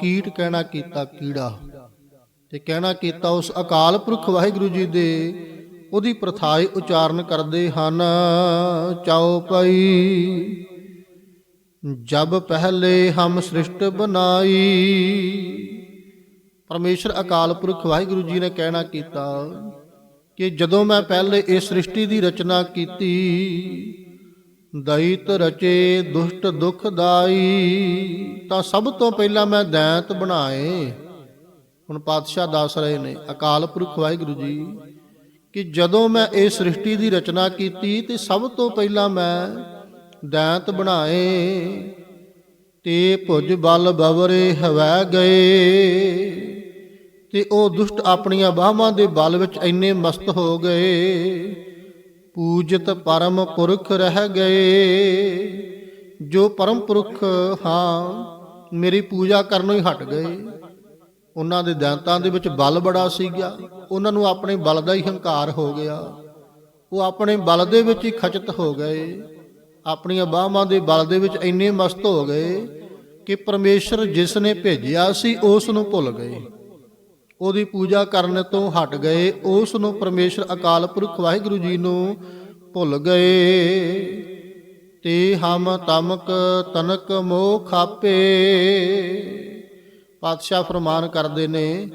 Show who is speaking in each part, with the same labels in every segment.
Speaker 1: ਕੀਟ ਕਹਿਣਾ ਕੀਤਾ ਕੀੜਾ ਤੇ ਕਹਿਣਾ ਕੀਤਾ ਉਸ ਅਕਾਲ ਪੁਰਖ ਵਾਹਿਗੁਰੂ ਜੀ ਦੇ, ਉਹਦੀ ਪ੍ਰਥਾਈ ਉਚਾਰਨ ਕਰਦੇ ਹਨ, ਚਾਉ ਪਈ ਜਬ ਪਹਿਲੇ ਹਮ ਸ੍ਰਿਸ਼ਟ ਬਨਾਈ ਪਰਮੇਸ਼ਰ ਅਕਾਲ ਪੁਰਖ ਵਾਹਿਗੁਰੂ ਜੀ ਨੇ ਕਹਿਣਾ ਕੀਤਾ ਕਿ ਜਦੋਂ ਮੈਂ ਪਹਿਲੇ ਇਸ ਸ੍ਰਿਸ਼ਟੀ ਦੀ ਰਚਨਾ ਕੀਤੀ ਦੈਤ ਰਚੇ ਦੁਸ਼ਟ ਦੁਖਦਾਈ ਤਾਂ ਸਭ ਤੋਂ ਪਹਿਲਾਂ ਮੈਂ ਦੈਂਤ ਬਣਾਏ। ਹੁਣ ਪਾਤਸ਼ਾਹ ਦੱਸ ਰਹੇ ਨੇ, ਅਕਾਲ ਪੁਰਖ ਵਾਹਿਗੁਰੂ ਜੀ, ਕਿ ਜਦੋਂ ਮੈਂ ਇਹ ਸ੍ਰਿਸ਼ਟੀ ਦੀ ਰਚਨਾ ਕੀਤੀ, ਤੇ ਸਭ ਤੋਂ ਪਹਿਲਾਂ ਮੈਂ ਦੈਂਤ ਬਣਾਏ। ਤੇ ਭੁਜ ਬਲ ਬਵਰੇ ਹਵੈ ਗਏ। ਤੇ ਉਹ ਦੁਸ਼ਟ ਆਪਣੀਆਂ ਬਾਹਾਂ ਦੇ ਬਲ ਵਿੱਚ ਇੰਨੇ ਮਸਤ ਹੋ ਗਏ। ਪੂਜਤ ਪਰਮ ਪੁਰਖ ਰਹਿ ਗਏ। ਜੋ ਪਰਮ ਪੁਰਖ ਹਾਂ, ਮੇਰੀ ਪੂਜਾ ਕਰਨੋਂ ਹੀ ਹਟ ਗਏ। ਉਹਨਾਂ ਦੇ ਦੈਂਤਾਂ ਦੇ ਵਿੱਚ ਬਲ ਬੜਾ ਸੀਗਾ। ਉਹਨਾਂ ਨੂੰ ਆਪਣੇ ਬਲ ਦਾ ਹੀ ਹੰਕਾਰ ਹੋ ਗਿਆ। ਉਹ ਆਪਣੇ ਬਲ ਦੇ ਵਿੱਚ ਹੀ ਖਚਤ ਹੋ ਗਏ। ਆਪਣੀਆਂ ਬਾਹਾਂ ਦੇ ਬਲ ਦੇ ਵਿੱਚ ਇੰਨੇ ਮਸਤ ਹੋ ਗਏ ਕਿ ਪਰਮੇਸ਼ਰ ਜਿਸ ਨੇ ਭੇਜਿਆ ਸੀ, ਉਸ ਨੂੰ ਭੁੱਲ ਗਏ। ਉਹਦੀ ਪੂਜਾ ਕਰਨ ਤੋਂ ਹਟ ਗਏ, ਉਸ ਨੂੰ ਪਰਮੇਸ਼ਰ ਅਕਾਲ ਪੁਰਖ ਵਾਹਿਗੁਰੂ ਜੀ ਨੂੰ ਭੁੱਲ ਗਏ। ਤੇ ਹਮ ਤਮਕ ਤਨਕ ਮੋਹ ਖਾਪੇ ਪਾਤਸ਼ਾਹ ਫਰਮਾਨ ਕਰਦੇ ਨੇ,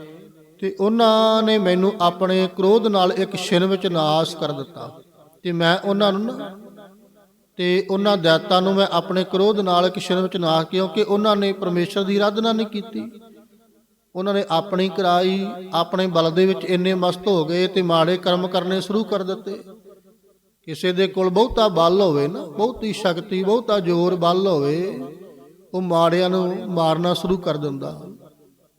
Speaker 1: ਤੇ ਉਹਨਾਂ ਨੇ ਮੈਨੂੰ ਆਪਣੇ ਕ੍ਰੋਧ ਨਾਲ ਇੱਕ ਛਿਨ ਵਿੱਚ ਨਾਸ਼ ਕਰ ਦਿੱਤਾ। ਤੇ ਮੈਂ ਉਹਨਾਂ ਨੂੰ ਨਾ, ਤੇ ਉਹਨਾਂ ਦਾਤਾਂ ਨੂੰ ਮੈਂ ਆਪਣੇ ਕ੍ਰੋਧ ਨਾਲ ਇੱਕ ਛਿਨ ਵਿੱਚ ਨਾਸ਼, ਕਿਉਂਕਿ ਉਹਨਾਂ ਨੇ ਪਰਮੇਸ਼ਰ ਦੀ ਆਰਾਧਨਾ ਨਹੀਂ ਕੀਤੀ। ਉਹਨਾਂ ਨੇ ਆਪਣੀ ਕਰਾਈ, ਆਪਣੇ ਬਲ ਦੇ ਵਿੱਚ ਇੰਨੇ ਮਸਤ ਹੋ ਗਏ ਤੇ ਮਾੜੇ ਕਰਮ ਕਰਨੇ ਸ਼ੁਰੂ ਕਰ ਦਿੱਤੇ। ਕਿਸੇ ਦੇ ਕੋਲ ਬਹੁਤਾ ਬਲ ਹੋਵੇ ਨਾ, ਬਹੁਤੀ ਸ਼ਕਤੀ, ਬਹੁਤਾ ਜ਼ੋਰ ਬਲ ਹੋਵੇ, ਉਹ ਮਾੜਿਆਂ ਨੂੰ ਮਾਰਨਾ ਸ਼ੁਰੂ ਕਰ ਦਿੰਦਾ।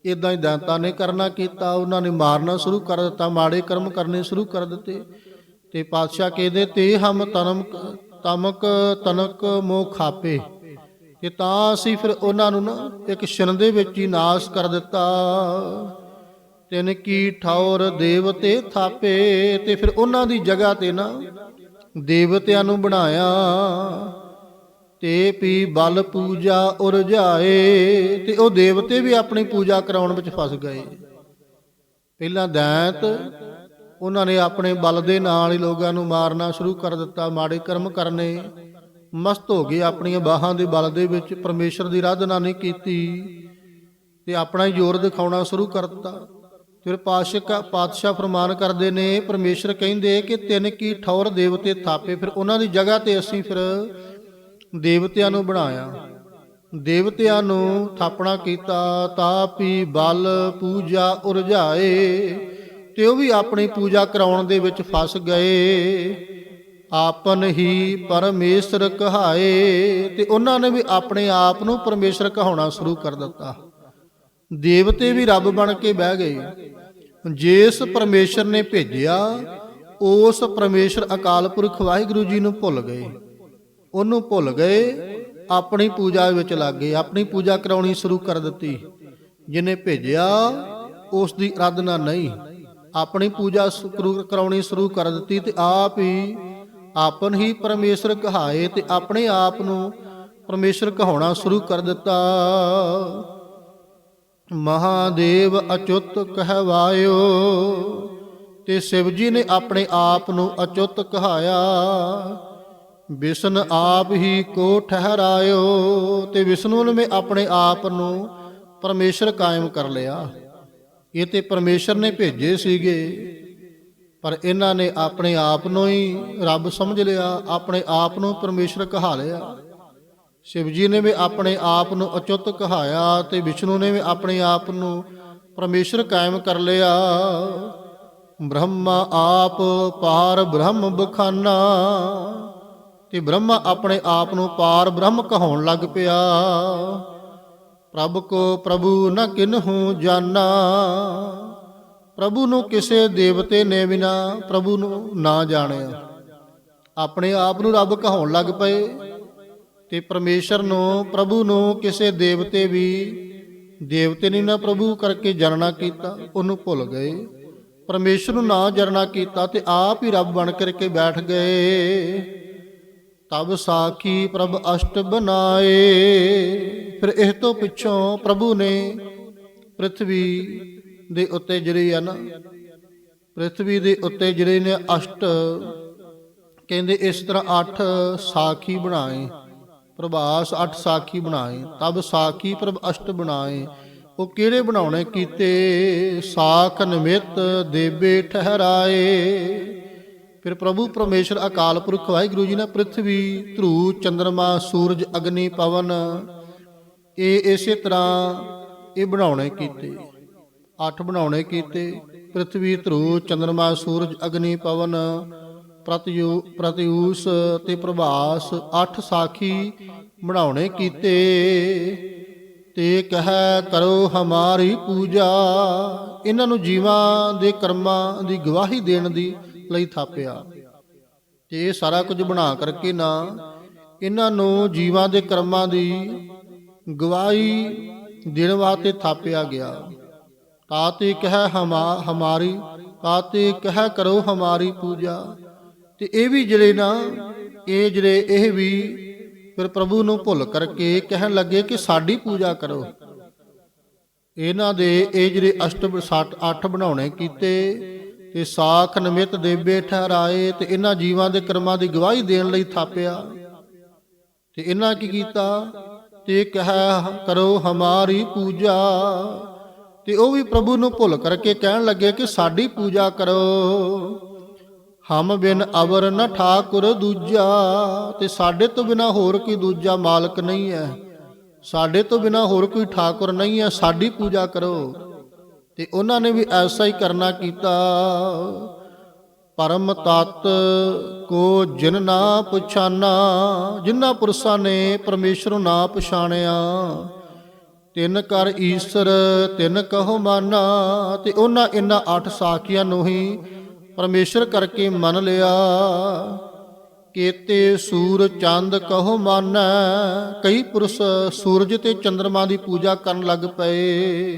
Speaker 1: ਇਦਾਂ ਹੀ ਦਾਤਾਂ ਨੇ ਕਰਨਾ ਕੀਤਾ, ਉਹਨਾਂ ਨੇ ਮਾਰਨਾ ਸ਼ੁਰੂ ਕਰ ਦਿੱਤਾ, ਮਾੜੇ ਕਰਮ ਕਰਨੇ ਸ਼ੁਰੂ ਕਰ ਦਿੱਤੇ। ਤੇ ਪਾਤਸ਼ਾਹ ਕਹਿੰਦੇ, ਤੇ ਹਮ ਤਨਮ, ਤਮਕ ਤਨਕ ਮੋਹ ਖਾਪੇ ਕਿ ਤਾਂ ਅਸੀਂ ਫਿਰ ਉਹਨਾਂ ਨੂੰ ਨਾ ਇੱਕ ਛਿਨ ਦੇ ਵਿੱਚ ਹੀ ਨਾਸ਼ ਕਰ ਦਿੱਤਾ। ਤਿਨ ਕੀ ਠੌਰ ਦੇਵਤੇ ਥਾਪੇ ਤੇ ਫਿਰ ਉਹਨਾਂ ਦੀ ਜਗ੍ਹਾ ਤੇ ਨਾ ਦੇਵਤਿਆਂ ਨੂੰ ਬਣਾਇਆ। ਤੇ ਪੀ ਬਲ ਪੂਜਾ ਉਰਝਾਏ ਤੇ ਉਹ ਦੇਵਤੇ ਵੀ ਆਪਣੀ ਪੂਜਾ ਕਰਾਉਣ ਵਿੱਚ ਫਸ ਗਏ। ਪਹਿਲਾਂ ਦੈਂਤ, ਉਹਨਾਂ ਨੇ ਆਪਣੇ ਬਲ ਦੇ ਨਾਲ ਹੀ ਲੋਕਾਂ ਨੂੰ ਮਾਰਨਾ ਸ਼ੁਰੂ ਕਰ ਦਿੱਤਾ, ਮਾੜੇ ਕਰਮ ਕਰਨੇ। ਮਸਤ ਹੋ ਗਏ ਆਪਣੀਆਂ ਬਾਹਾਂ ਦੇ ਬਲ ਦੇ ਵਿੱਚ। ਪਰਮੇਸ਼ਰ ਦੀ ਆਰਾਧਨਾ ਨਹੀਂ ਕੀਤੀ ਤੇ ਆਪਣਾ ਹੀ ਜ਼ੋਰ ਦਿਖਾਉਣਾ ਸ਼ੁਰੂ ਕਰ ਦਿੱਤਾ ਫਿਰ ਪਾਸ਼ਕ ਪਾਤਸ਼ਾਹ ਫਰਮਾਨ ਕਰਦੇ ਨੇ, ਪਰਮੇਸ਼ਰ ਕਹਿੰਦੇ ਕਿ ਤਿੰਨ ਕੀ ਠੌਰ ਦੇਵਤੇ ਥਾਪੇ, ਫਿਰ ਉਹਨਾਂ ਦੀ ਜਗ੍ਹਾ ਤੇ ਅਸੀਂ ਫਿਰ ਦੇਵਤਿਆਂ ਨੂੰ ਬਣਾਇਆ। ਦੇਵਤਿਆਂ ਨੂੰ ਥਾਪਣਾ ਕੀਤਾ ਤਾਪੀ ਬਲ, ਪੂਜਾ ਉਰਝਾਏ ਤੇ ਉਹ ਵੀ ਆਪਣੀ ਪੂਜਾ ਕਰਾਉਣ ਦੇ ਵਿੱਚ ਫਸ ਗਏ। ਆਪਨ ਹੀ ਪਰਮੇਸ਼ਰ ਕਹਾਏ ਤੇ ਉਹਨਾਂ ਨੇ ਵੀ ਆਪਣੇ ਆਪ ਨੂੰ ਪਰਮੇਸ਼ਰ ਕਹਾਉਣਾ ਸ਼ੁਰੂ ਕਰ ਦਿੱਤਾ। ਦੇਵਤੇ ਵੀ ਰੱਬ ਬਣ ਕੇ ਬਹਿ ਗਏ। ਜਿਸ ਪਰਮੇਸ਼ਰ ਨੇ ਭੇਜਿਆ, ਉਸ ਪਰਮੇਸ਼ਰ ਅਕਾਲ ਪੁਰਖ ਵਾਹਿਗੁਰੂ ਜੀ ਨੂੰ ਭੁੱਲ ਗਏ। ਉਹਨੂੰ ਭੁੱਲ ਗਏ, ਆਪਣੀ ਪੂਜਾ ਵਿੱਚ ਲੱਗ ਗਏ, ਆਪਣੀ ਪੂਜਾ ਕਰਾਉਣੀ ਸ਼ੁਰੂ ਕਰ ਦਿੱਤੀ। ਜਿਹਨੇ ਭੇਜਿਆ ਉਸ ਦੀ ਆਰਾਧਨਾ ਨਹੀਂ। ਆਪਣੀ ਪੂਜਾ ਕਰਾਉਣੀ ਸ਼ੁਰੂ ਕਰ ਦਿੱਤੀ ਤੇ ਆਪ ਹੀ ਆਪਨ ਹੀ ਪਰਮੇਸ਼ਰ ਕਹਾਏ ਤੇ ਆਪਣੇ ਆਪ ਨੂੰ ਪਰਮੇਸ਼ਰ ਕਹਾਉਣਾ ਸ਼ੁਰੂ ਕਰ ਦਿੱਤਾ। ਮਹਾਦੇਵ ਅਚੁੱਤ ਕਹਵਾਇਓ ਤੇ ਸ਼ਿਵ ਜੀ ਨੇ ਆਪਣੇ ਆਪ ਨੂੰ ਅਚੁੱਤ ਕਹਾਇਆ। ਵਿਸ਼ਨ ਆਪ ਹੀ ਕੋ ਠਹਿਰਾਇਓ ਤੇ ਵਿਸ਼ਨੂੰ ਨੇ ਆਪਣੇ ਆਪ ਨੂੰ ਪਰਮੇਸ਼ਰ ਕਾਇਮ ਕਰ ਲਿਆ। ਇਹ ਤੇ ਪਰਮੇਸ਼ਰ ਨੇ ਭੇਜੇ ਸੀਗੇ। ਪਰ ਇਹਨਾਂ ਨੇ ਆਪਣੇ ਆਪ ਨੂੰ ਹੀ ਰੱਬ ਸਮਝ ਲਿਆ, ਆਪਣੇ ਆਪ ਨੂੰ ਪਰਮੇਸ਼ਰ ਕਹਾ ਲਿਆ। ਸ਼ਿਵ ਜੀ ਨੇ ਵੀ ਆਪਣੇ ਆਪ ਨੂੰ ਅਚੁੱਤ ਕਹਾਇਆ ਤੇ ਵਿਸ਼ਨੂੰ ਨੇ ਵੀ ਆਪਣੇ ਆਪ ਨੂੰ ਪਰਮੇਸ਼ਰ ਕਾਇਮ ਕਰ ਲਿਆ। ਬ੍ਰਹਮਾ ਆਪ ਪਾਰ ਬ੍ਰਹਮ ਬਖਾਨਾ, ਤੇ ਬ੍ਰਹਮਾ ਆਪਣੇ ਆਪ ਨੂੰ ਪਾਰ ਬ੍ਰਹਮ ਕਹਾਉਣ ਲੱਗ ਪਿਆ। ਪ੍ਰਭ ਕੋ ਪ੍ਰਭੂ ਨ ਕਿਨਹੂ ਜਾਣਾ ਪ੍ਰਭੂ ਨੂੰ ਕਿਸੇ ਦੇਵਤੇ ਨੇ ਬਿਨਾ ਪ੍ਰਭੂ ਨੂੰ ਨਾ ਜਾਣਿਆ। ਆਪਣੇ ਆਪ ਨੂੰ ਰੱਬ ਕਹਾਉਣ ਲੱਗ ਪਏ ਤੇ ਪਰਮੇਸ਼ਰ ਨੂੰ, ਪ੍ਰਭੂ ਨੂੰ ਕਿਸੇ ਦੇਵਤੇ ਵੀ ਦੇਵਤੇ ਨੇ ਨਾ ਪ੍ਰਭੂ ਕਰਕੇ ਜਨਨਾ ਕੀਤਾ, ਉਹਨੂੰ ਭੁੱਲ ਗਏ। ਪਰਮੇਸ਼ਰ ਨੂੰ ਨਾ ਜਰਨਾ ਕੀਤਾ ਤੇ ਆਪ ਹੀ ਰੱਬ ਬਣ ਕਰਕੇ ਬੈਠ ਗਏ। ਤਬ ਸਾਖੀ ਪ੍ਰਭ ਅਸ਼ਟ ਬਨਾਏ ਫਿਰ ਇਸ ਤੋਂ ਪਿੱਛੋਂ ਪ੍ਰਭੂ ਨੇ ਪ੍ਰithvi ਦੇ ਉੱਤੇ ਜਿਹੜੀ ਆ ਨਾ ਪ੍ਰithvi ਦੇ ਉੱਤੇ ਜਿਹੜੇ ਨੇ ਅਸ਼ਟ, ਕਹਿੰਦੇ ਇਸ ਤਰ੍ਹਾਂ ਅੱਠ ਸਾਖੀ ਬਣਾਏ, ਪ੍ਰਭਾਸ ਅੱਠ ਸਾਖੀ ਬਣਾਏ, ਤਬ ਸਾਖੀ ਪ੍ਰਭ ਅਸ਼ਟ ਬਣਾਏ। ਉਹ ਕਿਹੜੇ ਬਣਾਉਣੇ? ਕੀਤੇ ਸਾਖ ਨਿਮਿਤ ਦੇਵੇ ਠਹਿਰਾਏ। ਫਿਰ ਪ੍ਰਭੂ ਪਰਮੇਸ਼ਰ ਅਕਾਲ ਪੁਰਖ ਵਾਹਿਗੁਰੂ ਜੀ ਨੇ ਪ੍ਰithvi ਧਰੂ, ਚੰਦਰਮਾ, ਸੂਰਜ, ਅਗਨੀ, ਪਵਨ, ਇਹ ਇਸੇ ਤਰ੍ਹਾਂ ਇਹ ਬਣਾਉਣੇ ਕੀਤੇ। ਅੱਠ ਬਣਾਉਣੇ ਕੀਤੇ। ਪ੍ਰithvi ਧਰੂ ਚੰਦਰਮਾ, ਸੂਰਜ, ਅਗਨੀ, ਪਵਨ, ਪ੍ਰਤਿਯੂ ਪ੍ਰਤਿਊਸ ਤੇ ਪ੍ਰਭਾਸ ਅੱਠ ਸਾਖੀ ਬਣਾਉਣੇ ਕੀਤੇ। ਤੇ ਕਹਿ, ਕਰੋ ਹਮਾਰੀ ਪੂਜਾ। ਇਹਨਾਂ ਨੂੰ ਜੀਵਾਂ ਦੇ ਕਰਮਾਂ ਦੀ ਗਵਾਹੀ ਦੇਣ ਦੀ ਲਈ ਥਾਪਿਆ। ਤੇ ਇਹ ਸਾਰਾ ਕੁਝ ਬਣਾ ਕਰਕੇ ਨਾ ਇਹਨਾਂ ਨੂੰ ਜੀਵਾਂ ਦੇ ਕਰਮਾਂ ਦੀ ਗਵਾਹੀ ਦੇਣ ਵਾਸਤੇ ਥਾਪਿਆ ਗਿਆ। ਤਾਤੇ ਕਹਿ ਹਮਾ, ਹਮਾਰੀ ਤਾਤੇ ਕਹਿ ਕਰੋ ਹਮਾਰੀ ਪੂਜਾ। ਤੇ ਇਹ ਵੀ ਜਿਹੜੇ ਨਾ, ਇਹ ਜਿਹੜੇ, ਇਹ ਵੀ ਫਿਰ ਪ੍ਰਭੂ ਨੂੰ ਭੁੱਲ ਕਰਕੇ ਕਹਿਣ ਲੱਗੇ ਕਿ ਸਾਡੀ ਪੂਜਾ ਕਰੋ। ਇਹਨਾਂ ਦੇ ਇਹ ਜਿਹੜੇ ਅਸ਼ਟ 60 8 ਬਣਾਉਣੇ ਕੀਤੇ, ਤੇ ਸਾਖ ਨਿਮਿਤ ਦੇਵੇ ਠਹਿਰਾਏ, ਤੇ ਇਹਨਾਂ ਜੀਵਾਂ ਦੇ ਕਰਮਾਂ ਦੀ ਗਵਾਹੀ ਦੇਣ ਲਈ ਥਾਪਿਆ। ਤੇ ਇਹਨਾਂ ਕੀ ਕੀਤਾ? ਤੇ ਕਹਿ ਕਰੋ ਹਮਾਰੀ ਪੂਜਾ। ਤੇ ਉਹ ਵੀ ਪ੍ਰਭੂ ਨੂੰ ਭੁੱਲ ਕਰਕੇ ਕਹਿਣ ਲੱਗੇ ਕਿ ਸਾਡੀ ਪੂਜਾ ਕਰੋ। ਹਮ ਬਿਨ ਅਵਰ ਨ ਠਾਕੁਰ ਦੂਜਾ, ਤੇ ਸਾਡੇ ਤੋਂ ਬਿਨਾ ਹੋਰ ਕੋਈ ਦੂਜਾ ਮਾਲਕ ਨਹੀਂ ਹੈ। ਸਾਡੇ ਤੋਂ ਬਿਨਾ ਹੋਰ ਕੋਈ ਠਾਕੁਰ ਨਹੀਂ ਹੈ, ਸਾਡੀ ਪੂਜਾ ਕਰੋ। ਤੇ ਉਹਨਾਂ ਨੇ ਵੀ ਐਸਾ ਹੀ ਕਰਨਾ ਕੀਤਾ। ਪਰਮ ਤਤ ਕੋ ਜਿਨ ਨਾ ਪਛਾਨਾ, ਜਿਨ੍ਹਾਂ ਪੁਰਸ਼ਾਂ ਨੇ ਪਰਮੇਸ਼ਰ ਨੂੰ ਨਾ ਪਛਾਣਿਆ। ਤਿੰਨ ਕਰ ਈਸ਼ਰ, ਤਿੰਨ ਕਹੋ ਮਾਨਾ, ਤੇ ਉਹਨਾਂ ਇਹਨਾਂ ਅੱਠ ਸਾਖੀਆਂ ਨੂੰ ਹੀ ਪਰਮੇਸ਼ਰ ਕਰਕੇ ਮੰਨ ਲਿਆ। ਕੇਤੇ ਸੂਰ ਚੰਦ ਕਹੋ ਮਾਨੈ, ਕਈ ਪੁਰਸ਼ ਸੂਰਜ ਤੇ ਚੰ드ਰਮਾ ਦੀ ਪੂਜਾ ਕਰਨ ਲੱਗ ਪਏ।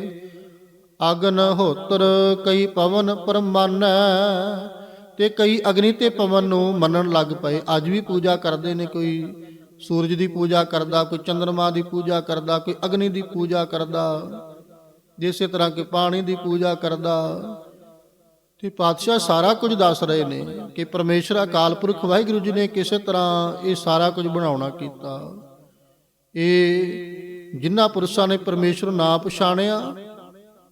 Speaker 1: ਅਗਨ ਹੋਤਰ, ਕਈ ਪਵਨ ਪਰਮਾਨੈ, ਤੇ ਕਈ ਅਗਨੀ ਤੇ ਪਵਨ ਨੂੰ ਮੰਨਣ ਲੱਗ ਪਏ। ਅੱਜ ਵੀ ਪੂਜਾ ਕਰਦੇ ਨੇ ਕੋਈ। ਸੂਰਜ ਦੀ ਪੂਜਾ ਕਰਦਾ, ਕੋਈ ਚੰ드ਰਮਾ ਦੀ ਪੂਜਾ ਕਰਦਾ, ਕੋਈ ਅਗਨੀ ਦੀ ਪੂਜਾ ਕਰਦਾ, ਜਿਸੇ ਤਰ੍ਹਾਂ ਕਿ ਪਾਣੀ ਦੀ ਪੂਜਾ ਕਰਦਾ। ਤੇ ਪਾਤਸ਼ਾਹ ਸਾਰਾ ਕੁਝ ਦੱਸ ਰਹੇ ਨੇ ਕਿ ਪਰਮੇਸ਼ਰ ਅਕਾਲ ਪੁਰਖ ਵਾਹਿਗੁਰੂ ਜੀ ਨੇ ਕਿਸੇ ਤਰ੍ਹਾਂ ਇਹ ਸਾਰਾ ਕੁਝ ਬਣਾਉਣਾ ਕੀਤਾ। ਇਹ ਜਿਨ੍ਹਾਂ ਪੁਰਸ਼ਾਂ ਨੇ ਪਰਮੇਸ਼ਰ ਨਾ ਪਛਾਣਿਆ,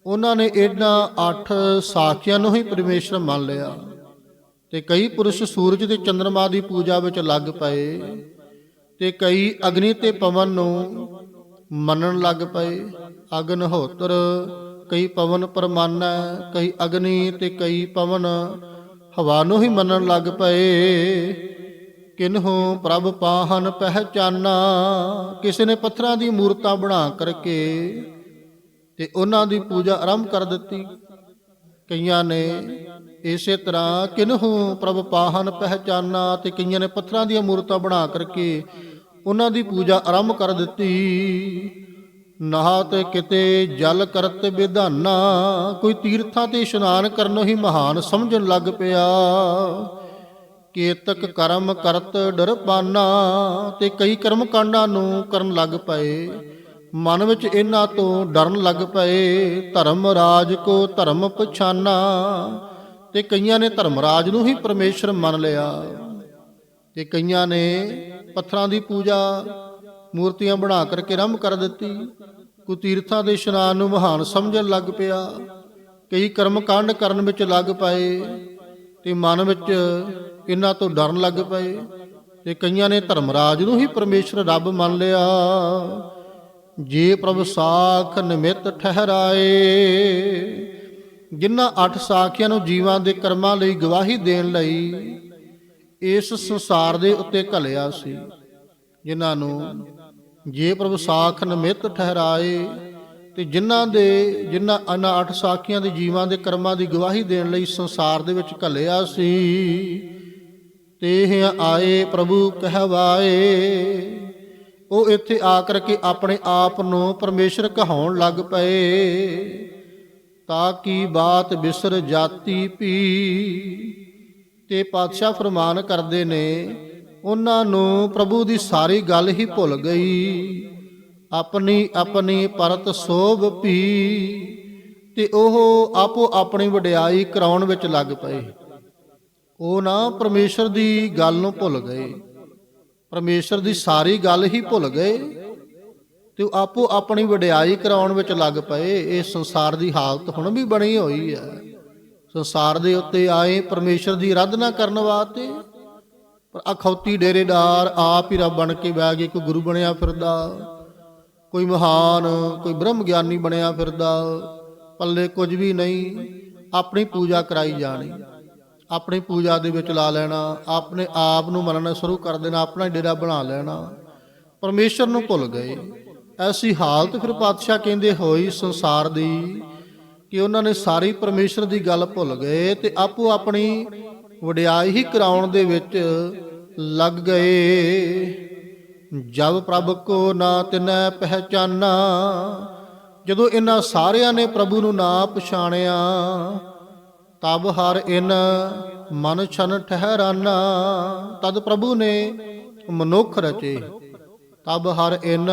Speaker 1: ਉਹਨਾਂ ਨੇ ਇਹਨਾਂ ਅੱਠ ਸਾਖੀਆਂ ਨੂੰ ਹੀ ਪਰਮੇਸ਼ਰ ਮੰਨ ਲਿਆ। ਤੇ ਕਈ ਪੁਰਸ਼ ਸੂਰਜ ਤੇ ਚੰ드ਰਮਾ ਦੀ ਪੂਜਾ ਵਿੱਚ ਲੱਗ ਪਏ। ਤੇ ਕਈ ਅਗਨੀ ਤੇ ਪਵਨ ਨੂੰ ਮੰਨਣ ਲੱਗ ਪਏ। ਅਗਨ ਹੋਤਰ, ਕਈ ਪਵਨ ਪਰਮਾਨੈ, ਕਈ ਅਗਨੀ ਤੇ ਕਈ ਪਵਨ ਹਵਾ ਨੂੰ ਹੀ ਮੰਨਣ ਲੱਗ ਪਏ। ਕਿਨਹੂ ਪ੍ਰਭ ਪਾਹਨ ਪਹਿਚਾਨਾ, ਕਿਸੇ ਨੇ ਪੱਥਰਾਂ ਦੀ ਮੂਰਤਾਂ ਬਣਾ ਕਰਕੇ ਤੇ ਉਹਨਾਂ ਦੀ ਪੂਜਾ ਆਰੰਭ ਕਰ ਦਿੱਤੀ। ਕਈਆਂ ਨੇ, ਇਸੇ ਤਰ੍ਹਾਂ ਕਿਨਹੂ ਪ੍ਰਭ ਪਾਹਨ ਪਹਿਚਾਨਾ ਤੇ ਕਈਆਂ ਨੇ ਪੱਥਰਾਂ ਦੀਆਂ ਮੂਰਤਾਂ ਬਣਾ ਕਰਕੇ ਉਹਨਾਂ ਦੀ ਪੂਜਾ ਆਰੰਭ ਕਰ ਦਿੱਤੀ। ਨਹਾਤ ਕਿਤੇ ਜਲ ਕਰਤ ਵਿਧਾਨਾ ਕੋਈ ਤੀਰਥਾਂ ਤੇ ਇਸ਼ਨਾਨ ਕਰਨੋਂ ਹੀ ਮਹਾਨ ਸਮਝਣ ਲੱਗ ਪਿਆ। ਕੇਤਕ ਕਰਮ ਕਰਤ ਡਰਪਾਨਾ ਤੇ ਕਈ ਕਰਮ ਕਾਂਡਾਂ ਨੂੰ ਕਰਨ ਲੱਗ ਪਏ। ਮਨ ਵਿੱਚ ਇਹਨਾਂ ਤੋਂ ਡਰਨ ਲੱਗ ਪਏ, ਧਰਮ ਰਾਜ ਕੋ ਧਰਮ ਪਛਾਨਾ। ਤੇ ਕਈਆਂ ਨੇ ਧਰਮ ਰਾਜ ਨੂੰ ਹੀ ਪਰਮੇਸ਼ਰ ਮੰਨ ਲਿਆ। ਤੇ ਕਈਆਂ ਨੇ ਪੱਥਰਾਂ ਦੀ ਪੂਜਾ, ਮੂਰਤੀਆਂ ਬਣਾ ਕਰਕੇ ਆਰੰਭ ਕਰ ਦਿੱਤੀ। ਕੋ ਤੀਰਥਾਂ ਦੇ ਇਸ਼ਨਾਨ ਨੂੰ ਮਹਾਨ ਸਮਝਣ ਲੱਗ ਪਿਆ। ਕਈ ਕਰਮ ਕਾਂਡ ਕਰਨ ਵਿੱਚ ਲੱਗ ਪਏ। ਤੇ ਮਨ ਵਿੱਚ ਇਹਨਾਂ ਤੋਂ ਡਰਨ ਲੱਗ ਪਏ। ਤੇ ਕਈਆਂ ਨੇ ਧਰਮ ਰਾਜ ਨੂੰ ਹੀ ਪਰਮੇਸ਼ਰ ਰੱਬ ਮੰਨ ਲਿਆ। ਜੇ ਪ੍ਰਭ ਸਾਖ ਨਿਮਿਤ ਠਹਿਰਾਏ, ਜਿਨ੍ਹਾਂ ਅੱਠ ਸਾਖੀਆਂ ਨੂੰ ਜੀਵਾਂ ਦੇ ਕਰਮਾਂ ਲਈ ਗਵਾਹੀ ਦੇਣ ਲਈ ਇਸ ਸੰਸਾਰ ਦੇ ਉੱਤੇ ਘਲਿਆ ਸੀ, ਜਿਨ੍ਹਾਂ ਨੂੰ ਜੇ ਪ੍ਰਭ ਸਾਖ ਨਿਮਿਤ ਠਹਿਰਾਏ, ਤੇ ਜਿਨ੍ਹਾਂ ਦੇ, ਜਿਨ੍ਹਾਂ ਅਨਾ ਅੱਠ ਸਾਖੀਆਂ ਦੇ ਜੀਵਾਂ ਦੇ ਕਰਮਾਂ ਦੀ ਗਵਾਹੀ ਦੇਣ ਲਈ ਸੰਸਾਰ ਦੇ ਵਿੱਚ ਘਲਿਆ ਸੀ ਤੇ ਆਏ ਪ੍ਰਭੂ ਕਹਵਾਏ ਉਹ ਇੱਥੇ ਆ ਕਰਕੇ ਆਪਣੇ ਆਪ ਨੂੰ ਪਰਮੇਸ਼ਰ ਕਹਾਉਣ ਲੱਗ ਪਏ। ਤਾਂ ਕੀ ਬਾਤ ਬਿਸਰ ਜਾਤੀ ਪੀ ਤੇ ਪਾਤਸ਼ਾਹ ਫਰਮਾਨ ਕਰਦੇ ਨੇ, ਉਹਨਾਂ ਨੂੰ ਪ੍ਰਭੂ ਦੀ ਸਾਰੀ ਗੱਲ ਹੀ ਭੁੱਲ ਗਈ। ਆਪਣੀ ਆਪਣੀ ਪਰਤ ਸੋਭ ਪੀ ਤੇ ਉਹ ਆਪੋ ਆਪਣੀ ਵਡਿਆਈ ਕਰਾਉਣ ਵਿੱਚ ਲੱਗ ਪਏ। ਉਹ ਨਾ ਪਰਮੇਸ਼ਰ ਦੀ ਗੱਲ ਨੂੰ ਭੁੱਲ ਗਏ। ਪਰਮੇਸ਼ਰ ਦੀ ਸਾਰੀ ਗੱਲ ਹੀ ਭੁੱਲ ਗਏ ਤੇ ਆਪੋ ਆਪਣੀ ਵਡਿਆਈ ਕਰਾਉਣ ਵਿੱਚ ਲੱਗ ਪਏ। ਇਹ ਸੰਸਾਰ ਦੀ ਹਾਲਤ ਹੁਣ ਵੀ ਬਣੀ ਹੋਈ ਹੈ। ਸੰਸਾਰ ਦੇ ਉੱਤੇ ਆਏ ਪਰਮੇਸ਼ਰ ਦੀ ਆਰਾਧਨਾ ਕਰਨ ਵਾਸਤੇ ਪਰ ਅਖੌਤੀ ਡੇਰੇਦਾਰ ਆਪ ਹੀ ਰੱਬ ਬਣ ਕੇ ਬਹਿ ਗਏ ਕੋਈ ਗੁਰੂ ਬਣਿਆ ਫਿਰਦਾ। ਕੋਈ ਮਹਾਨ, ਕੋਈ ਬ੍ਰਹਮ ਗਿਆਨੀ ਬਣਿਆ ਫਿਰਦਾ। ਪੱਲੇ ਕੁਝ ਵੀ ਨਹੀਂ, ਆਪਣੀ ਪੂਜਾ ਕਰਾਈ ਜਾਣੀ। ਆਪਣੀ ਪੂਜਾ ਦੇ ਵਿੱਚ ਲਾ ਲੈਣਾ, ਆਪਣੇ ਆਪ ਨੂੰ ਮੰਨਣਾ ਸ਼ੁਰੂ ਕਰ ਦੇਣਾ, ਆਪਣਾ ਡੇਰਾ ਬਣਾ ਲੈਣਾ। ਪਰਮੇਸ਼ਰ ਨੂੰ ਭੁੱਲ ਗਏ। ਐਸੀ ਹਾਲਤ ਫਿਰ ਪਾਤਸ਼ਾਹ ਕਹਿੰਦੇ ਹੋਈ ਸੰਸਾਰ ਦੀ ਕਿ ਉਹਨਾਂ ਨੇ ਸਾਰੀ ਪਰਮੇਸ਼ਰ ਦੀ ਗੱਲ ਭੁੱਲ ਗਏ ਤੇ ਆਪੋ ਆਪਣੀ ਵਡਿਆਈ ਹੀ ਕਰਾਉਣ ਦੇ ਵਿੱਚ ਲੱਗ ਗਏ। ਜਬ ਪ੍ਰਭ ਕੋ ਨਾ ਤਿਨੈ ਪਹਿਚਾਨਾ, ਜਦੋਂ ਇਹਨਾਂ ਸਾਰਿਆਂ ਨੇ ਪ੍ਰਭੂ ਨੂੰ ਨਾ ਪਛਾਣਿਆ ਤਬ ਹਰ ਇਨ ਮਨ ਛਨ ਠਹਿਰਾਨਾ, ਤਦ ਪ੍ਰਭੂ ਨੇ ਮਨੁੱਖ ਰਚੇ। ਤਬ ਹਰ ਇਨ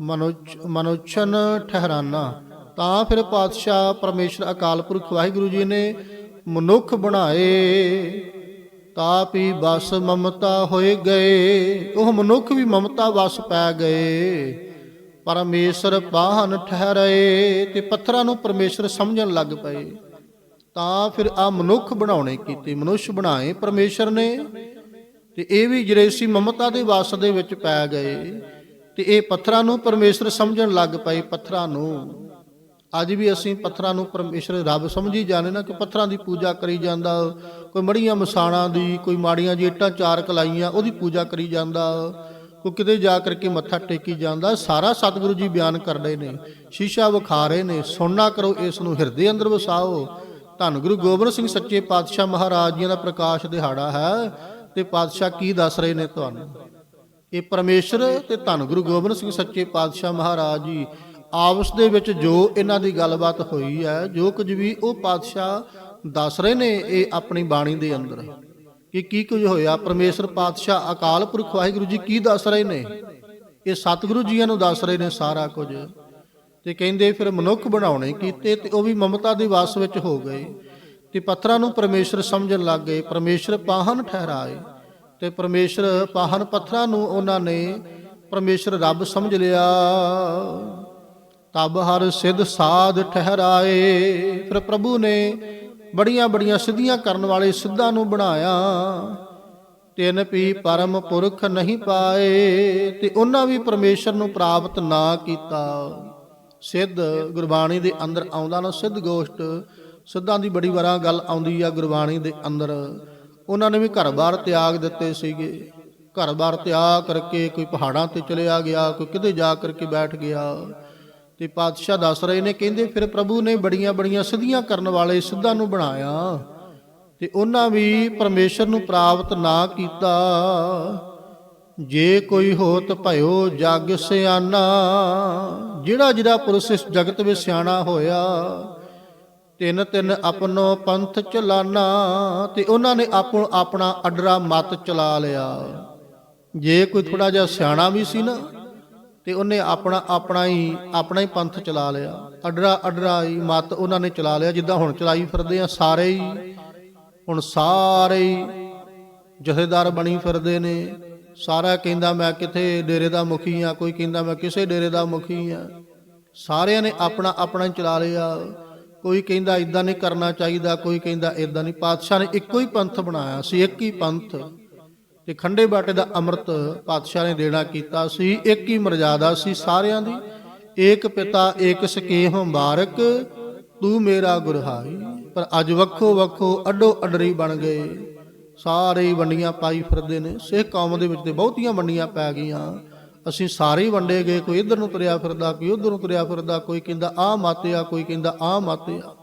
Speaker 1: ਮਨੁੱਚ ਮਨੁੱਛਨ ਠਹਿਰਾਨਾ। ਤਾਂ ਫਿਰ ਪਾਤਸ਼ਾਹ ਪਰਮੇਸ਼ਰ ਅਕਾਲ ਪੁਰਖ ਵਾਹਿਗੁਰੂ ਜੀ ਨੇ ਮਨੁੱਖ ਬਣਾਏ। ਤਾਪੀ ਬਸ ਮਮਤਾ ਹੋਏ ਗਏ, ਉਹ ਮਨੁੱਖ ਵੀ ਮਮਤਾ ਵਸ ਪੈ ਗਏ। ਪਰਮੇਸ਼ਰ ਪਾਹਨ ਠਹਿਰੇ ਤੇ ਪੱਥਰਾਂ ਨੂੰ ਪਰਮੇਸ਼ਰ ਸਮਝਣ ਲੱਗ ਪਏ। ਤਾਂ ਫਿਰ ਆ ਮਨੁੱਖ ਬਣਾਉਣੇ ਕੀਤੇ ਮਨੁੱਖ ਬਣਾਏ, ਪਰਮੇਸ਼ਰ ਨੇ। ਤੇ ਇਹ ਵੀ ਜਰੇਸੀ ਮਮਤਾ ਦੇ ਵਾਸ ਦੇ ਵਿੱਚ ਪੈ ਗਏ, ਤੇ ਇਹ ਪੱਥਰਾਂ ਨੂੰ ਪਰਮੇਸ਼ਰ ਸਮਝਣ ਲੱਗ ਪਏ ਪੱਥਰਾਂ ਨੂੰ। ਅੱਜ ਵੀ ਅਸੀਂ ਪੱਥਰਾਂ ਨੂੰ ਪਰਮੇਸ਼ਰ ਰੱਬ ਸਮਝੀ ਜਾਂਦੇ ਨਾ, ਕਿ ਪੱਥਰਾਂ ਦੀ ਪੂਜਾ ਕਰੀ ਜਾਂਦਾ, ਕੋਈ ਮੜੀਆਂ ਮਸਾਣਾਂ ਦੀ, ਕੋਈ ਮਾੜੀਆਂ ਜੀ ਇੱਟਾਂ, ਚਾਰ ਕਲਾਈਆਂ, ਉਹਦੀ ਪੂਜਾ ਕਰੀ ਜਾਂਦਾ, ਕੋਈ ਕਿਤੇ ਜਾ ਕਰਕੇ ਮੱਥਾ ਟੇਕੀ ਜਾਂਦਾ, ਸਾਰਾ ਸਤਿਗੁਰੂ ਜੀ ਬਿਆਨ ਕਰ ਰਹੇ ਨੇ, ਸ਼ੀਸ਼ਾ ਵਿਖਾ ਰਹੇ ਨੇ, ਸੁਣਨਾ ਕਰੋ, ਇਸ ਨੂੰ ਹਿਰਦੇ ਅੰਦਰ ਵਸਾਓ। ਧੰਨ ਗੁਰੂ ਗੋਬਿੰਦ ਸਿੰਘ ਸੱਚੇ ਪਾਤਸ਼ਾਹ ਮਹਾਰਾਜ ਜੀ ਦਾ ਪ੍ਰਕਾਸ਼ ਦਿਹਾੜਾ ਹੈ ਤੇ ਪਾਤਸ਼ਾਹ ਕੀ ਦੱਸ ਰਹੇ ਨੇ ਤੁਹਾਨੂੰ? ਇਹ ਪਰਮੇਸ਼ਰ ਤੇ ਧੰਨ ਗੁਰੂ ਗੋਬਿੰਦ ਸਿੰਘ ਸੱਚੇ ਪਾਤਸ਼ਾਹ ਮਹਾਰਾਜ ਜੀ ਆਪਸ ਦੇ ਵਿੱਚ ਜੋ ਇਹਨਾਂ ਦੀ ਗੱਲਬਾਤ ਹੋਈ ਹੈ, ਜੋ ਕੁਝ ਵੀ ਉਹ ਪਾਤਸ਼ਾਹ ਦੱਸ ਰਹੇ ਨੇ, ਇਹ ਆਪਣੀ ਬਾਣੀ ਦੇ ਅੰਦਰ। ਕਿ ਕੀ ਕੁਝ ਹੋਇਆ? ਪਰਮੇਸ਼ਰ, ਪਾਤਸ਼ਾਹ, ਅਕਾਲ ਪੁਰਖ ਵਾਹਿਗੁਰੂ ਜੀ ਕੀ ਦੱਸ ਰਹੇ ਨੇ? ਇਹ ਸਤਿਗੁਰੂ ਜੀਆਂ ਨੂੰ ਦੱਸ ਰਹੇ ਨੇ ਸਾਰਾ ਕੁਝ। ਤੇ ਕਹਿੰਦੇ ਫਿਰ ਮਨੁੱਖ ਬਣਾਉਣੇ ਕੀਤੇ ਤੇ ਉਹ ਵੀ ਮਮਤਾ ਦੀ ਵਾਸ ਵਿੱਚ ਹੋ ਗਏ। ਤੇ ਪੱਥਰਾਂ ਨੂੰ ਪਰਮੇਸ਼ਰ ਸਮਝਣ ਲੱਗ ਗਏ। ਪਰਮੇਸ਼ਰ ਪਾਹਨ ਠਹਿਰਾਏ ਤੇ ਪਰਮੇਸ਼ਰ ਪਾਹਨ ਪੱਥਰਾਂ ਨੂੰ ਉਹਨਾਂ ਨੇ ਪਰਮੇਸ਼ਰ ਰੱਬ ਸਮਝ ਲਿਆ। ਤਬ ਹਰ ਸਿੱਧ ਸਾਧ ਠਹਿਰਾਏ। ਫਿਰ ਪ੍ਰਭੂ ਨੇ ਬੜੀਆਂ ਬੜੀਆਂ ਸਿੱਧੀਆਂ ਕਰਨ ਵਾਲੇ ਸਿੱਧਾਂ ਨੂੰ ਬਣਾਇਆ। ਤਿੰਨ ਪੀ ਪਰਮ ਪੁਰਖ ਨਹੀਂ ਪਾਏ ਤੇ ਉਹਨਾਂ ਵੀ ਪਰਮੇਸ਼ਰ ਨੂੰ ਪ੍ਰਾਪਤ ਨਾ ਕੀਤਾ। ਸਿੱਧ ਗੁਰਬਾਣੀ ਦੇ ਅੰਦਰ ਆਉਂਦਾ ਨਾ, ਸਿੱਧ ਗੋਸ਼ਟ, ਸਿੱਧਾਂ ਦੀ ਬੜੀ ਵਾਰਾਂ ਗੱਲ ਆਉਂਦੀ ਆ ਗੁਰਬਾਣੀ ਦੇ ਅੰਦਰ। ਉਹਨਾਂ ਨੇ ਵੀ ਘਰ-ਬਾਰ ਤਿਆਗ ਦਿੱਤੇ ਸੀਗੇ। ਘਰ-ਬਾਰ ਤਿਆਗ ਕਰਕੇ ਕੋਈ ਪਹਾੜਾਂ ਤੇ ਚਲਿਆ ਗਿਆ, ਕੋਈ ਕਿਤੇ ਜਾ ਕਰਕੇ ਬੈਠ ਗਿਆ। ਤੇ ਪਾਤਸ਼ਾਹ ਦੱਸ ਰਹੇ ਨੇ, ਕਹਿੰਦੇ ਫਿਰ ਪ੍ਰਭੂ ਨੇ ਬੜੀਆਂ ਬੜੀਆਂ ਸਿੱਧੀਆਂ ਕਰਨ ਵਾਲੇ ਸਿੱਧਾਂ ਨੂੰ ਬਣਾਇਆ। ਤੇ ਉਹਨਾਂ ਵੀ ਪਰਮੇਸ਼ਰ ਨੂੰ ਪ੍ਰਾਪਤ ਨਾ ਕੀਤਾ। ਜੇ ਕੋਈ ਹੋਤ ਭਇਓ ਜਗ ਸਿਆਣਾ ਜਿਹੜਾ ਜਿਹੜਾ ਪੁਰਸ਼ ਇਸ ਜਗਤ ਵਿੱਚ ਸਿਆਣਾ ਹੋਇਆ, ਤਿੰਨ ਤਿੰਨ ਆਪਣੋ ਪੰਥ ਚਲਾਨਾ, ਤੇ ਉਹਨਾਂ ਨੇ ਆਪੋ ਆਪਣਾ ਅਡਰਾ ਮਤ ਚਲਾ ਲਿਆ। ਜੇ ਕੋਈ ਥੋੜਾ ਜਿਹਾ ਸਿਆਣਾ ਵੀ ਸੀ ਨਾ, ਤੇ ਉਹਨੇ ਆਪਣਾ ਆਪਣਾ ਹੀ ਆਪਣਾ ਹੀ ਪੰਥ ਚਲਾ ਲਿਆ। ਅਡਰਾ ਅਡਰਾ ਹੀ ਮਤ ਉਹਨਾਂ ਨੇ ਚਲਾ ਲਿਆ, ਜਿੱਦਾਂ ਹੁਣ ਚਲਾਈ ਫਿਰਦੇ ਆ ਸਾਰੇ ਹੀ। ਹੁਣ ਸਾਰੇ ਹੀ ਜਥੇਦਾਰ ਬਣੀ ਫਿਰਦੇ ਨੇ। ਸਾਰਾ ਕਹਿੰਦਾ ਮੈਂ ਕਿਥੇ ਡੇਰੇ ਦਾ ਮੁਖੀ ਆ, ਕੋਈ ਕਹਿੰਦਾ ਮੈਂ ਕਿਸੇ ਡੇਰੇ ਦਾ ਮੁਖੀ ਆ। ਸਾਰਿਆਂ ਨੇ ਆਪਣਾ ਆਪਣਾ ਚਲਾ ਲਿਆ। ਕੋਈ ਕਹਿੰਦਾ ਇਦਾਂ ਨਹੀਂ ਕਰਨਾ ਚਾਹੀਦਾ, ਕੋਈ ਕਹਿੰਦਾ ਇਦਾਂ ਨਹੀਂ। ਪਾਤਸ਼ਾਹ ਨੇ ਇੱਕੋ ਹੀ ਪੰਥ ਬਣਾਇਆ ਸੀ, ਇੱਕ ਹੀ ਪੰਥ। ਤੇ ਖੰਡੇ ਬਾਟੇ ਦਾ ਅੰਮ੍ਰਿਤ ਪਾਤਸ਼ਾਹ ਨੇ ਦੇਣਾ ਕੀਤਾ ਸੀ, ਇੱਕ ਹੀ ਮਰਜ਼ਾਦਾ ਸੀ ਸਾਰਿਆਂ ਦੀ। ਏਕ ਪਿਤਾ, ਏਕ ਸਕੇਹ ਮੁਬਾਰਕ, ਤੂੰ ਮੇਰਾ ਗੁਰਹਾਈ ਪਰ ਅੱਜ ਵੱਖੋ ਵੱਖੋ ਅੱਡੋ ਅੱਡਰੀ ਬਣ ਗਏ। ਸਾਰੇ ਹੀ ਵੰਡੀਆਂ ਪਾਈ ਫਿਰਦੇ ਨੇ, ਸਿੱਖ ਕੌਮ ਦੇ ਵਿੱਚ ਤੇ ਬਹੁਤੀਆਂ ਵੰਡੀਆਂ ਪੈ ਗਈਆਂ। ਅਸੀਂ ਸਾਰੇ ਹੀ ਵੰਡੇ ਗਏ, ਕੋਈ ਇੱਧਰ ਨੂੰ ਤੁਰਿਆ ਫਿਰਦਾ, ਕੋਈ ਉੱਧਰ ਨੂੰ ਤੁਰਿਆ ਫਿਰਦਾ, ਕੋਈ ਕਹਿੰਦਾ ਆਹ ਮਾਤਿਆ ਕੋਈ ਕਹਿੰਦਾ ਆਹ ਮਾਤਿਆ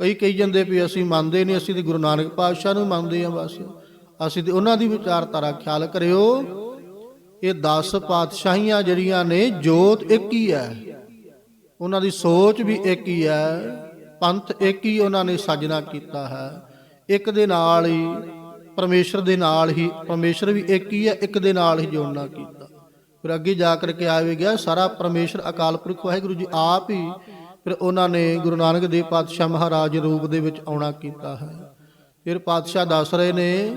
Speaker 1: ਕਈ ਕਹੀ ਜਾਂਦੇ ਵੀ ਅਸੀਂ ਮੰਨਦੇ ਨਹੀਂ, ਅਸੀਂ ਤੇ ਗੁਰੂ ਨਾਨਕ ਪਾਤਸ਼ਾਹ ਨੂੰ ਮੰਨਦੇ ਆ ਬਸ। ਅਸੀਂ ਤੇ ਉਹਨਾਂ ਦੀ ਵਿਚਾਰਧਾਰਾ ਖਿਆਲ ਕਰਿਓ, ਇਹ 10 ਪਾਤਸ਼ਾਹੀਆਂ ਜਿਹੜੀਆਂ ਨੇ, ਜੋਤ ਇੱਕ ਹੀ ਹੈ। ਉਹਨਾਂ ਦੀ ਸੋਚ ਵੀ ਇੱਕ ਹੀ ਹੈ, ਪੰਥ ਇੱਕ ਹੀ ਉਹਨਾਂ ਨੇ ਸਾਜਨਾ ਕੀਤਾ ਹੈ। ਇੱਕ ਦੇ ਨਾਲ ਹੀ ਪਰਮੇਸ਼ਰ ਦੇ ਨਾਲ ਹੀ, ਪਰਮੇਸ਼ਰ ਵੀ ਇੱਕ ਹੀ ਹੈ, ਇੱਕ ਦੇ ਨਾਲ ਹੀ ਜੋੜਨਾ ਕੀਤਾ। ਫਿਰ ਅੱਗੇ ਜਾ ਕਰਕੇ ਆਵੇ ਗਿਆ ਸਾਰਾ ਪਰਮੇਸ਼ਰ ਅਕਾਲ ਪੁਰਖ ਵਾਹਿਗੁਰੂ ਜੀ ਆਪ ਹੀ, ਫਿਰ ਉਹਨਾਂ ਨੇ ਗੁਰੂ ਨਾਨਕ ਦੇਵ ਪਾਤਸ਼ਾਹ ਮਹਾਰਾਜ ਦੇ ਰੂਪ ਦੇ ਵਿੱਚ ਆਉਣਾ ਕੀਤਾ ਹੈ। ਫਿਰ ਪਾਤਸ਼ਾਹ ਦੱਸ ਰਹੇ ਨੇ,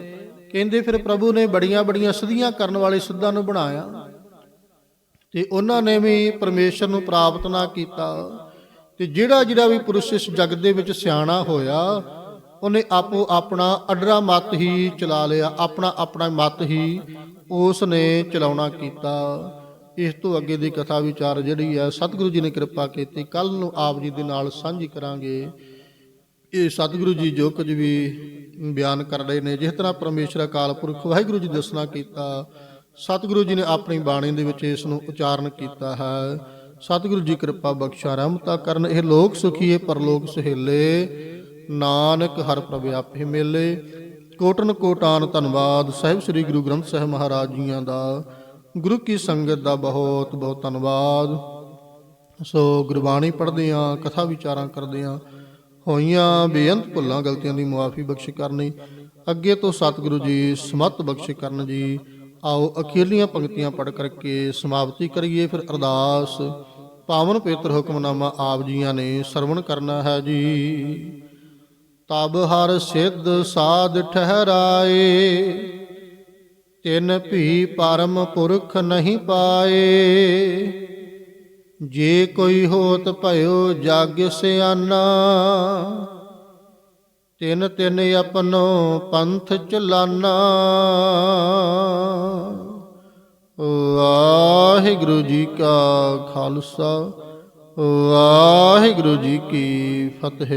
Speaker 1: ਕਹਿੰਦੇ ਫਿਰ ਪ੍ਰਭੂ ਨੇ ਬੜੀਆਂ ਬੜੀਆਂ ਸਿੱਧੀਆਂ ਕਰਨ ਵਾਲੇ ਸਿੱਧਾਂ ਨੂੰ ਬਣਾਇਆ। ਤੇ ਉਹਨਾਂ ਨੇ ਵੀ ਪਰਮੇਸ਼ਰ ਨੂੰ ਪ੍ਰਾਪਤ ਨਾ ਕੀਤਾ। ਤੇ ਜਿਹੜਾ ਜਿਹੜਾ ਵੀ ਪੁਰਸ਼ ਇਸ ਜਗ ਦੇ ਵਿੱਚ ਸਿਆਣਾ ਹੋਇਆ ਉਹਨੇ ਆਪੋ ਆਪਣਾ ਅਡਰਾ ਮਤ ਹੀ ਚਲਾ ਲਿਆ, ਆਪਣਾ ਆਪਣਾ ਮਤ ਹੀ ਉਸ ਨੇ ਚਲਾਉਣਾ ਕੀਤਾ। ਇਸ ਤੋਂ ਅੱਗੇ ਦੀ ਕਥਾ ਵਿਚਾਰ ਜਿਹੜੀ ਹੈ, ਸਤਿਗੁਰੂ ਜੀ ਨੇ ਕਿਰਪਾ ਕੀਤੀ ਕੱਲ ਨੂੰ ਆਪ ਜੀ ਦੇ ਨਾਲ ਸਾਂਝੀ ਕਰਾਂਗੇ। ਇਹ ਸਤਿਗੁਰੂ ਜੀ ਜੋ ਕੁਝ ਵੀ ਬਿਆਨ ਕਰ ਰਹੇ ਨੇ, ਜਿਸ ਤਰ੍ਹਾਂ ਪਰਮੇਸ਼ਰ ਅਕਾਲ ਪੁਰਖ ਵਾਹਿਗੁਰੂ ਜੀ ਦੱਸਣਾ ਕੀਤਾ, ਸਤਿਗੁਰੂ ਜੀ ਨੇ ਆਪਣੀ ਬਾਣੀ ਦੇ ਵਿੱਚ ਇਸ ਨੂੰ ਉਚਾਰਨ ਕੀਤਾ ਹੈ। ਸਤਿਗੁਰੂ ਜੀ ਕਿਰਪਾ ਬਖਸ਼ਾ, ਰਹਿਮਤਾ ਕਰਨ, ਇਹ ਲੋਕ ਸੁਖੀ ਸੁਖੀਏ ਪਰਲੋਕ ਸੁਹੇਲੇ। ਨਾਨਕ ਹਰ ਪ੍ਰਭ ਆਪੇ ਮੇਲੇ। ਕੋਟਨ ਕੋਟਾਨ ਧੰਨਵਾਦ। ਸਾਹਿਬ ਸ੍ਰੀ ਗੁਰੂ ਗ੍ਰੰਥ ਸਾਹਿਬ ਮਹਾਰਾਜ ਜੀਆਂ ਦਾ। ਗੁਰੂ ਕੀ ਸੰਗਤ ਦਾ ਬਹੁਤ ਬਹੁਤ ਧੰਨਵਾਦ। ਸੋ ਗੁਰਬਾਣੀ ਪੜ੍ਹਦੇ ਆ, ਕਥਾ ਵਿਚਾਰਾਂ ਕਰਦੇ ਆ। ਹੋਈਆਂ ਬੇਅੰਤ ਭੁੱਲਾਂ, ਗਲਤੀਆਂ ਦੀ ਮੁਆਫੀ ਬਖਸ਼ ਕਰਨੀ। ਅੱਗੇ ਤੋਂ ਸਤਿਗੁਰੂ ਜੀ ਸਮਤ ਬਖਸ਼ ਕਰਨ ਜੀ। ਆਓ ਅਖੀਰਲੀਆਂ ਪੰਕਤੀਆਂ ਪੜ੍ਹ ਕਰਕੇ ਸਮਾਪਤੀ ਕਰੀਏ। ਫਿਰ ਅਰਦਾਸ। ਪਾਵਨ ਪਵਿੱਤਰ ਹੁਕਮਨਾਮਾ ਆਪ ਜੀਆਂ ਨੇ ਸਰਵਣ ਕਰਨਾ ਹੈ ਜੀ। ਤਬ ਹਰ ਸਿੱਧ ਸਾਧ ਠਹਿਰਾਏ। ਤਿਨ ਭੀ ਪਰਮ ਪੁਰਖ ਨਹੀਂ ਪਾਏ। ਜੇ ਕੋਈ ਹੋਤ ਭਇਓ ਜਗ ਸਿਆਨਾ, ਤਿਨ ਤਿਨ ਆਪਣੋ ਪੰਥ ਚਲਾਨਾ। ਵਾਹਿਗੁਰੂ ਜੀ ਕਾ ਖਾਲਸਾ, ਵਾਹਿਗੁਰੂ ਜੀ ਕੀ ਫਤਿਹ।